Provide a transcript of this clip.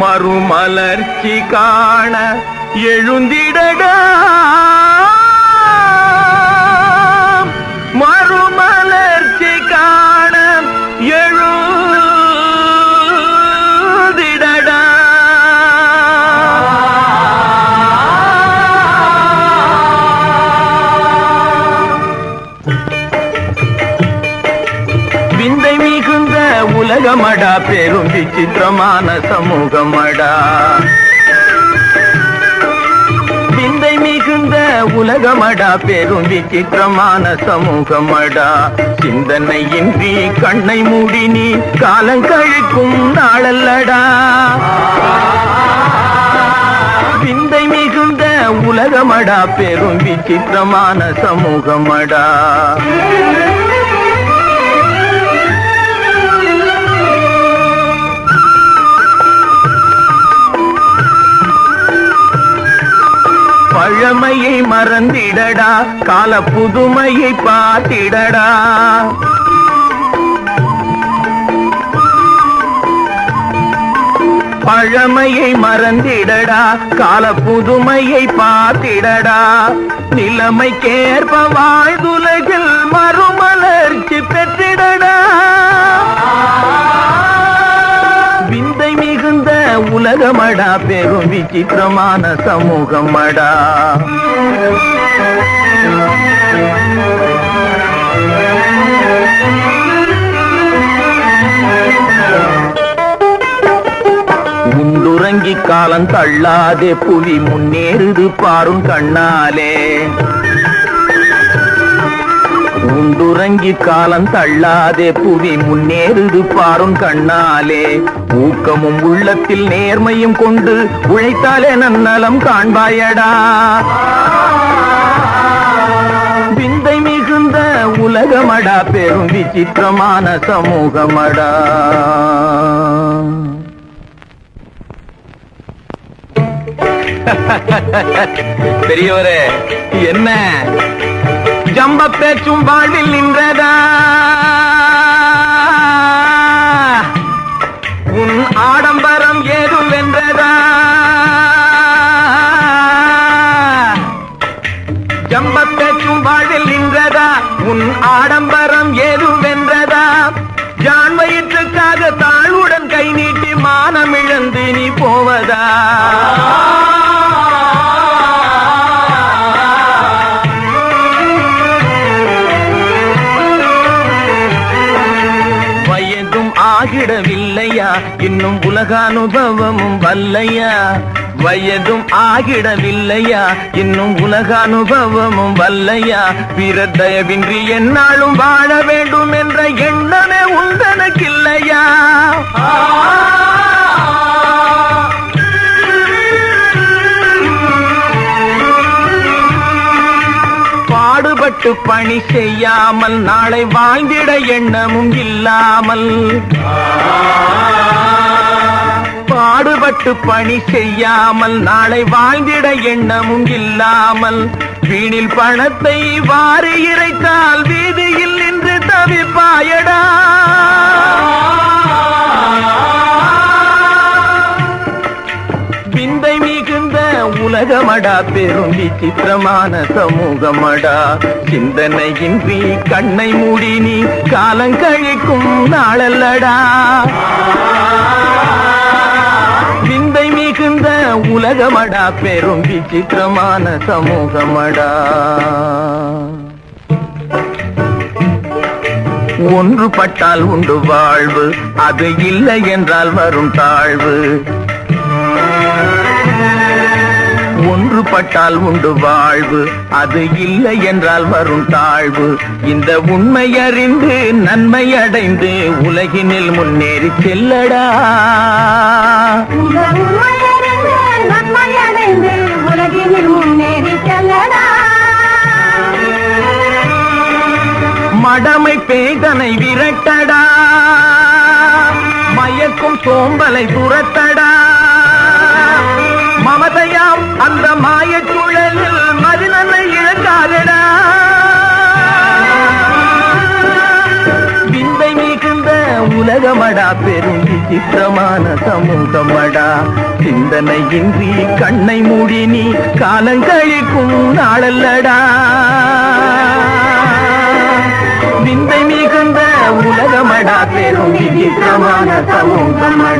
மறுமலர்ச்சி காண எழுந்திடடா. உலகமடா பெரும் விசித்திரமான சமூகமடா. விந்தை மிகுந்த உலகமடா பெரும் விசித்திரமான சமூகமடா. சிந்தனையின்றி கண்ணை மூடி நீ காலம் கழிக்கும் நாளல்லடா. விந்தை மிகுந்த உலகமடா பெரும் விசித்திரமான சமூகமடா. பழமையை மறந்திடடா கால புதுமையை பார்த்திடடா. பழமையை மறந்திடடா கால புதுமையை பார்த்திடடா. நிலைமைக்கேற்ப வாழ்துலகில் மறுமலர்ச்சி பெற்றிடடா. உலகமடா பெரும் விசித்திரமான சமூகமடா. முந்துறங்கி காலம் தள்ளாதே புலி முன்னேறுது பாரும் கண்ணாலே. உண்டுறங்கி காலம் தள்ளாதே. புவி முன்னேறுது பாரும் கண்ணாலே. ஊக்கமும் உள்ளத்தில் நேர்மையும் கொண்டு உழைத்தாலே நன்னலம் காண்பாயடா. விந்தை மிகுந்த உலகமடா. பெரும் விசித்திரமான சமூகமடா. பெரியவரே என்ன? ஜம்ப பேச்சும் வாழ்வில் நின்றதா? உன் ஆடம்பரம் ஏதும் வென்றதா? ஜம்ப பேச்சும் வாழ்வில் நின்றதா? உன் ஆடம்பரம் ஏதும் வென்றதா? ஜான் வயிற்றுக்காக தாழ்வுடன் கை நீட்டி மானம் இழந்து நீ போவதா? இன்னும் உலக அனுபவமும் வல்லையா? வயதும் ஆகிடவில்லையா? இன்னும் உலக அனுபவமும் வல்லையா? பிறர் என்னாலும் வாழ வேண்டும் என்ற எண்ணமே உந்தனக்கில்லையா? பாடுபட்டு பணி செய்யாமல் நாளை வாழ்ந்திட எண்ணமும் இல்லாமல் பாடுபட்டு பணி செய்யாமல் நாளை வாழ்ந்திட எண்ணமும் இல்லாமல் வீணில் பணத்தை வாரி இறைத்தால் வீதியில் நின்று தவிப்பாயடா விந்தை மிகுந்த உலகமடா பெரும் விசித்திரமான சமூகமடா. சிந்தனையின்றி கண்ணை மூடி நீ காலங்கழிக்கும் நாளல்லடா. உலகமடா பெரும் விசித்திரமான சமூகமடா. ஒன்றுபட்டால் உண்டு வாழ்வு அது இல்லை என்றால் வரும் தாழ்வு. ஒன்றுபட்டால் உண்டு வாழ்வு அது இல்லை என்றால் வரும் தாழ்வு. இந்த உண்மை அறிந்து நன்மை அடைந்து உலகினில் முன்னேறி செல்லடா. பேதனை விரட்டடா. மயக்கும் சோம்பலை துரத்தடா. மமதையாம் அந்த மாயச் சுழலில் மதினனை இழக்காதடா. விந்தை மிகுந்த உலகமடா பெரும் விசித்திரமான சமூகமடா. சிந்தனையின்றி கண்ணை மூடி நீ காலங்கழிக்கும் நாளல்லடா. விந்தை மிகுந்த